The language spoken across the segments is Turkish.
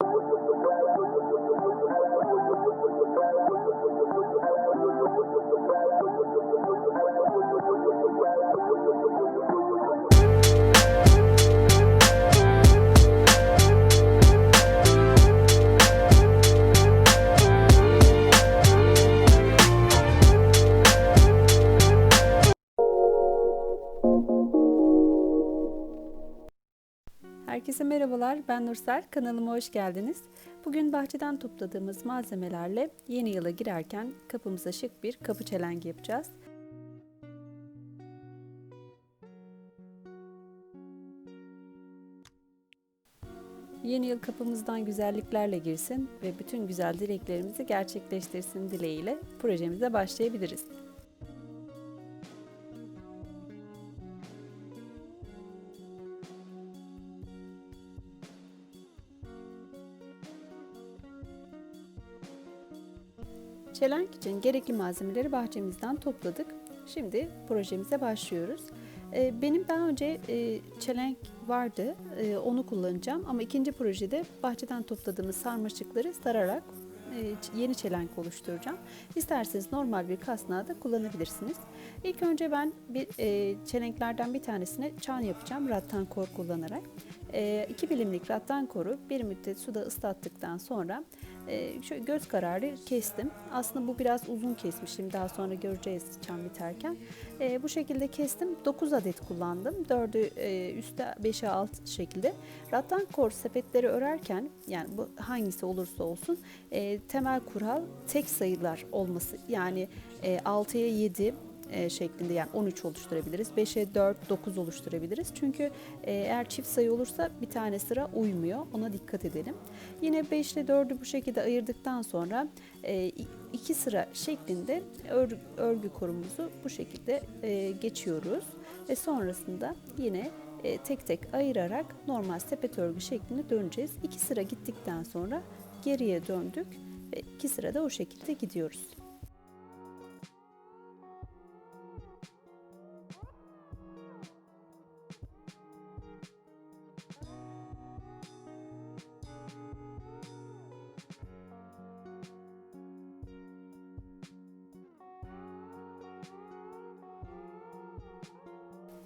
you Herkese merhabalar, ben Nursel. Kanalıma hoş geldiniz. Bugün bahçeden topladığımız malzemelerle yeni yıla girerken kapımıza şık bir kapı çelengi yapacağız. Yeni yıl kapımızdan güzelliklerle girsin ve bütün güzel dileklerimizi gerçekleştirsin dileğiyle projemize başlayabiliriz. Çelenk için gerekli malzemeleri bahçemizden topladık. Şimdi projemize başlıyoruz. Ee, Benim daha önce e, çelenk vardı, e, onu kullanacağım ama ikinci projede bahçeden topladığımız sarmaşıkları sararak e, yeni çelenk oluşturacağım. İsterseniz normal bir kasnağı da kullanabilirsiniz. İlk önce ben bir e, çelenklerden bir tanesine çan yapacağım rattankor kullanarak. 2 milimlik rattankoru bir müddet suda ıslattıktan sonra e, şöyle göz kararı kestim. Aslında bu biraz uzun kesmişim. Daha sonra göreceğiz çam biterken. E, bu şekilde kestim. 9 adet kullandım. 4'ü e, üstte 5'e alt şekilde. Rattankor sepetleri örerken yani bu hangisi olursa olsun e, temel kural tek sayılar olması. Yani e, 6'ya 7 e, şeklinde yani 13 oluşturabiliriz. 5'e 4, 9 oluşturabiliriz. Çünkü e, eğer çift sayı olursa bir tane sıra uymuyor. Ona dikkat edelim. Yine 5 ile 4'ü bu şekilde ayırdıktan sonra e, iki sıra şeklinde örgü, örgü korumuzu bu şekilde geçiyoruz. Ve sonrasında yine tek tek ayırarak normal sepet örgü şeklinde döneceğiz. İki sıra gittikten sonra geriye döndük ve iki sıra da o şekilde gidiyoruz.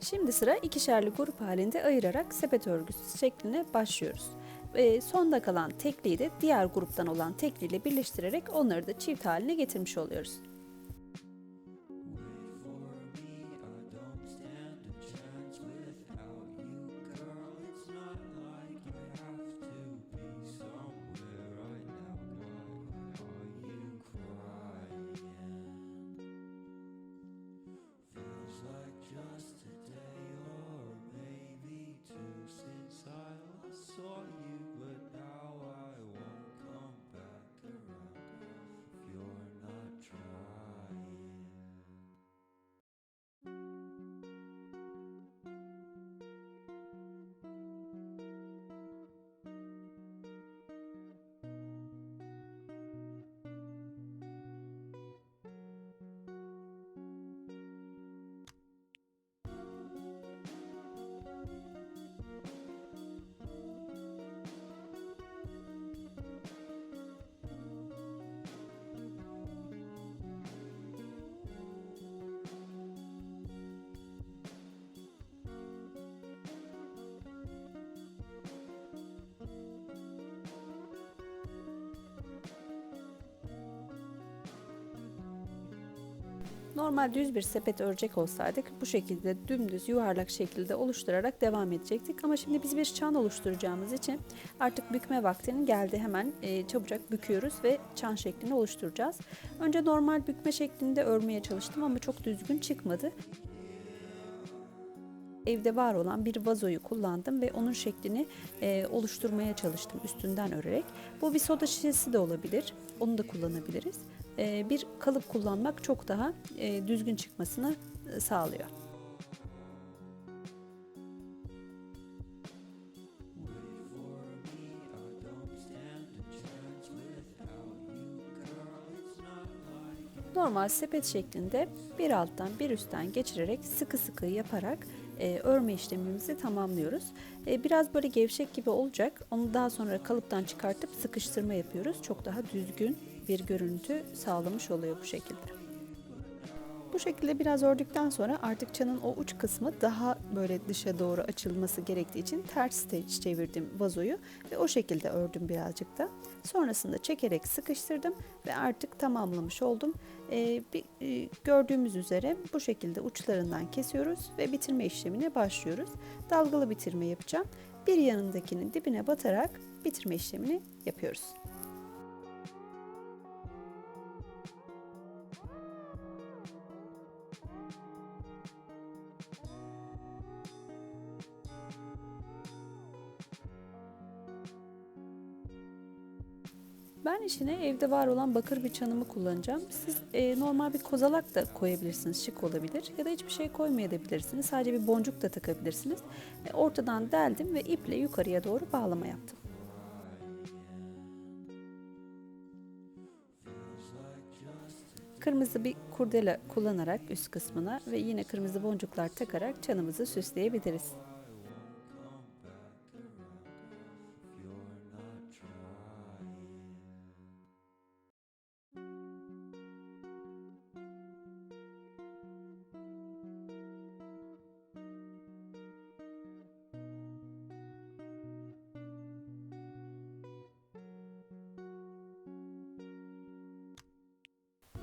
Şimdi sıra ikişerli grup halinde ayırarak sepet örgüsü şekline başlıyoruz. Ve sonda kalan tekliyi de diğer gruptan olan tekliyle birleştirerek onları da çift haline getirmiş oluyoruz. Normal düz bir sepet örecek olsaydık bu şekilde dümdüz yuvarlak şekilde oluşturarak devam edecektik. Ama şimdi biz bir çan oluşturacağımız için artık bükme vaktinin geldi. Hemen e, çabucak büküyoruz ve çan şeklini oluşturacağız. Önce normal bükme şeklinde örmeye çalıştım ama çok düzgün çıkmadı. Evde var olan bir vazoyu kullandım ve onun şeklini e, oluşturmaya çalıştım üstünden örerek. Bu bir soda şişesi de olabilir. Onu da kullanabiliriz. E, bir kalıp kullanmak çok daha e, düzgün çıkmasını sağlıyor. Normal sepet şeklinde bir alttan bir üstten geçirerek sıkı sıkı yaparak e, örme işlemimizi tamamlıyoruz. E, biraz böyle gevşek gibi olacak. Onu daha sonra kalıptan çıkartıp sıkıştırma yapıyoruz. Çok daha düzgün bir görüntü sağlamış oluyor bu şekilde. Bu şekilde biraz ördükten sonra artık çanın o uç kısmı daha böyle dışa doğru açılması gerektiği için ters te- çevirdim vazoyu ve o şekilde ördüm birazcık da. Sonrasında çekerek sıkıştırdım ve artık tamamlamış oldum. Ee, bir, e, gördüğümüz üzere bu şekilde uçlarından kesiyoruz ve bitirme işlemine başlıyoruz. Dalgalı bitirme yapacağım. Bir yanındakinin dibine batarak bitirme işlemini yapıyoruz. Ben işine evde var olan bakır bir çanımı kullanacağım. Siz e, normal bir kozalak da koyabilirsiniz, şık olabilir. Ya da hiçbir şey koymayabilirsiniz. Sadece bir boncuk da takabilirsiniz. E, ortadan deldim ve iple yukarıya doğru bağlama yaptım. Kırmızı bir kurdele kullanarak üst kısmına ve yine kırmızı boncuklar takarak çanımızı süsleyebiliriz.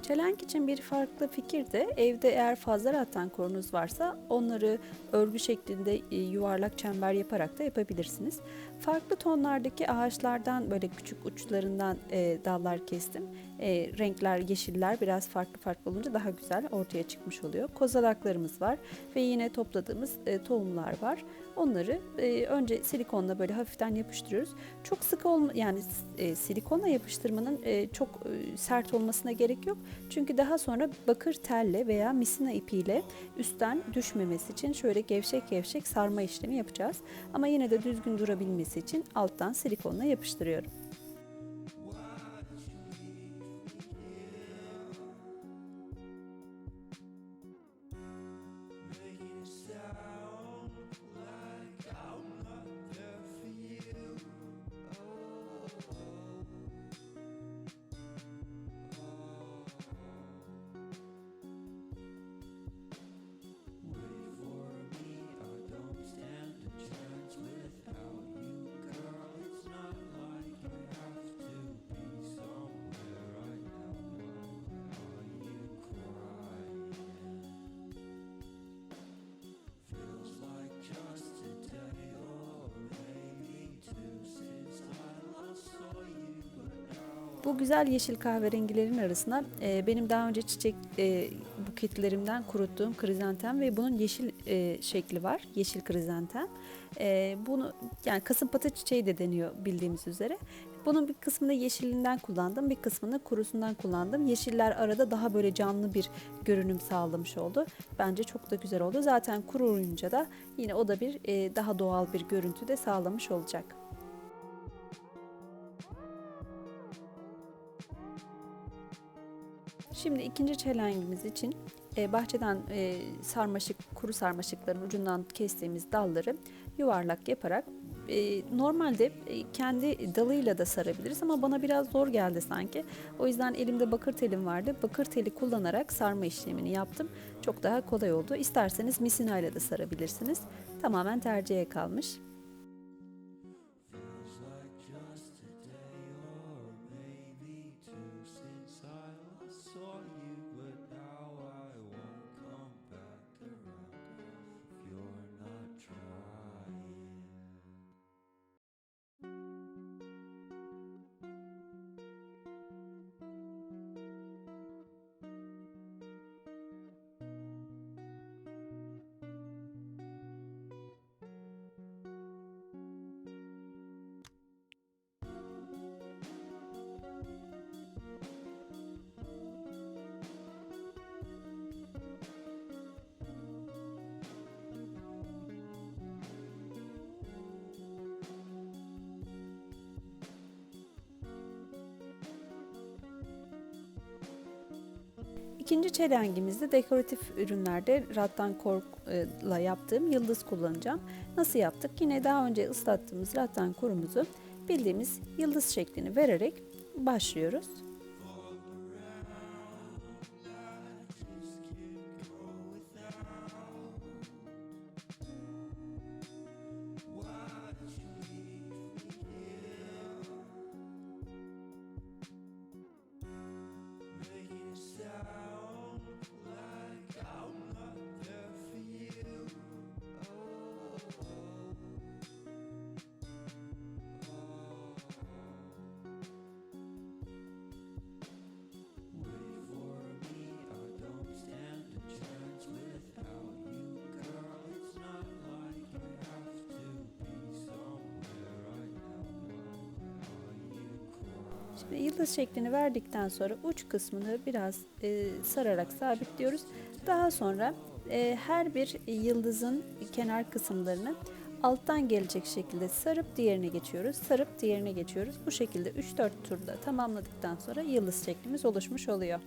Çelenk için bir farklı fikir de evde eğer fazla rattan korunuz varsa onları örgü şeklinde e, yuvarlak çember yaparak da yapabilirsiniz. Farklı tonlardaki ağaçlardan böyle küçük uçlarından e, dallar kestim. E, renkler yeşiller biraz farklı farklı olunca daha güzel ortaya çıkmış oluyor. Kozalaklarımız var ve yine topladığımız e, tohumlar var. Onları e, önce silikonla böyle hafiften yapıştırıyoruz. Çok sık olma yani e, silikonla yapıştırmanın e, çok e, sert olmasına gerek yok. Çünkü daha sonra bakır telle veya misina ipiyle üstten düşmemesi için şöyle gevşek gevşek sarma işlemi yapacağız. Ama yine de düzgün durabilmesi için alttan silikonla yapıştırıyorum. Bu güzel yeşil kahverengilerin arasına e, benim daha önce çiçek e, buketlerimden kuruttuğum krizantem ve bunun yeşil e, şekli var. Yeşil krizantem. E, bunu yani kasımpatı çiçeği de deniyor bildiğimiz üzere. Bunun bir kısmını yeşilinden kullandım, bir kısmını kurusundan kullandım. Yeşiller arada daha böyle canlı bir görünüm sağlamış oldu. Bence çok da güzel oldu. Zaten kuruyunca da yine o da bir e, daha doğal bir görüntü de sağlamış olacak. Şimdi ikinci çelengimiz için e, bahçeden e, sarmaşık, kuru sarmaşıkların ucundan kestiğimiz dalları yuvarlak yaparak e, normalde kendi dalıyla da sarabiliriz ama bana biraz zor geldi sanki. O yüzden elimde bakır telim vardı. Bakır teli kullanarak sarma işlemini yaptım. Çok daha kolay oldu. İsterseniz misinayla da sarabilirsiniz. Tamamen tercihe kalmış. İkinci çelengimizde dekoratif ürünlerde rattan korkla yaptığım yıldız kullanacağım. Nasıl yaptık? Yine daha önce ıslattığımız rattan korumuzu bildiğimiz yıldız şeklini vererek başlıyoruz. Şimdi yıldız şeklini verdikten sonra uç kısmını biraz e, sararak sabitliyoruz. Daha sonra e, her bir yıldızın kenar kısımlarını alttan gelecek şekilde sarıp diğerine geçiyoruz. Sarıp diğerine geçiyoruz. Bu şekilde 3-4 turda tamamladıktan sonra yıldız şeklimiz oluşmuş oluyor.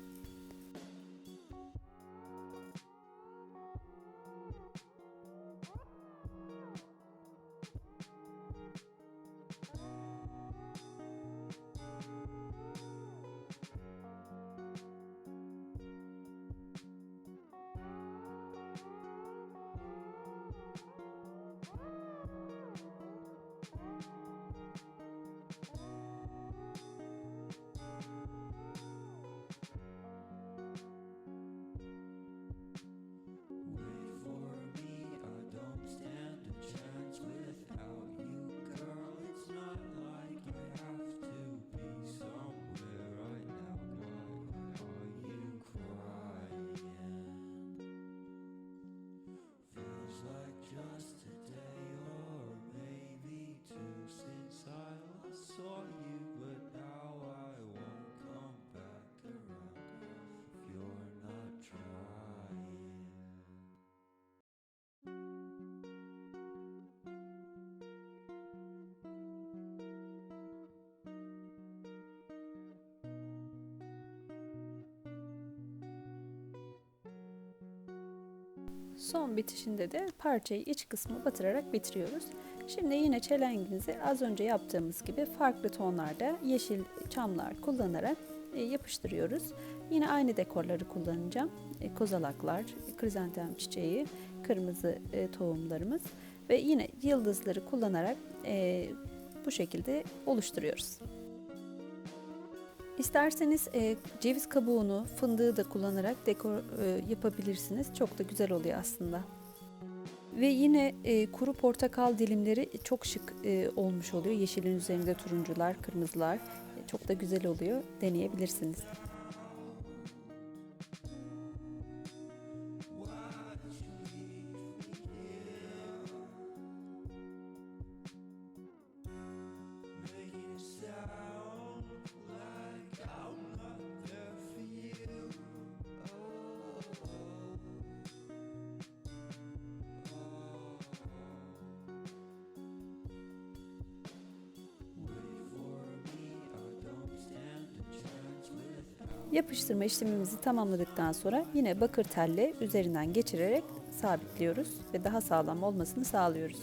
Son bitişinde de parçayı iç kısmı batırarak bitiriyoruz. Şimdi yine çelengimizi az önce yaptığımız gibi farklı tonlarda yeşil çamlar kullanarak e, yapıştırıyoruz. Yine aynı dekorları kullanacağım. E, kozalaklar, krizantem çiçeği, kırmızı e, tohumlarımız ve yine yıldızları kullanarak bu şekilde oluşturuyoruz. İsterseniz e, ceviz kabuğunu, fındığı da kullanarak dekor e, yapabilirsiniz. Çok da güzel oluyor aslında. Ve yine e, kuru portakal dilimleri çok şık e, olmuş oluyor. Yeşilin üzerinde turuncular, kırmızılar. E, çok da güzel oluyor. Deneyebilirsiniz. Yapıştırma işlemimizi tamamladıktan sonra yine bakır telle üzerinden geçirerek sabitliyoruz ve daha sağlam olmasını sağlıyoruz.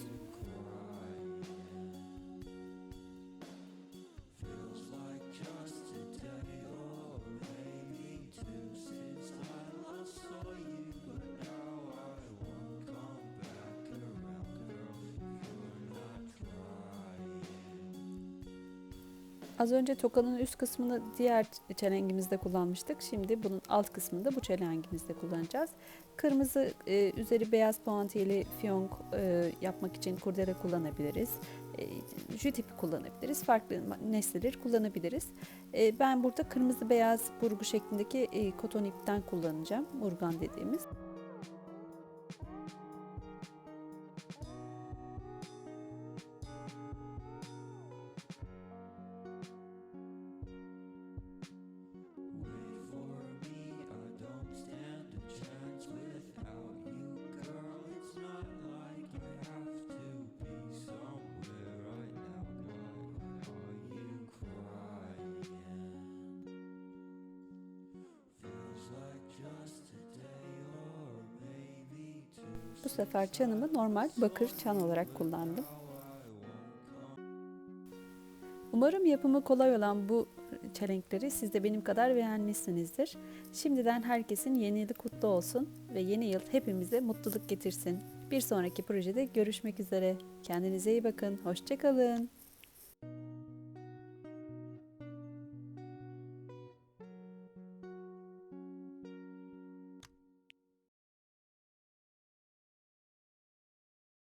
Az önce tokanın üst kısmını diğer çelengimizde kullanmıştık. Şimdi bunun alt kısmını da bu çelengimizde kullanacağız. Kırmızı e, üzeri beyaz puantiyeli fiyonk e, yapmak için kurdele kullanabiliriz. E, jü tipi kullanabiliriz. Farklı nesneleri kullanabiliriz. E, ben burada kırmızı beyaz burgu şeklindeki e, koton ipten kullanacağım. Urgan dediğimiz. Bu sefer çanımı normal bakır çan olarak kullandım. Umarım yapımı kolay olan bu çelenkleri siz de benim kadar beğenmişsinizdir. Şimdiden herkesin yeni yılı kutlu olsun ve yeni yıl hepimize mutluluk getirsin. Bir sonraki projede görüşmek üzere. Kendinize iyi bakın. Hoşçakalın.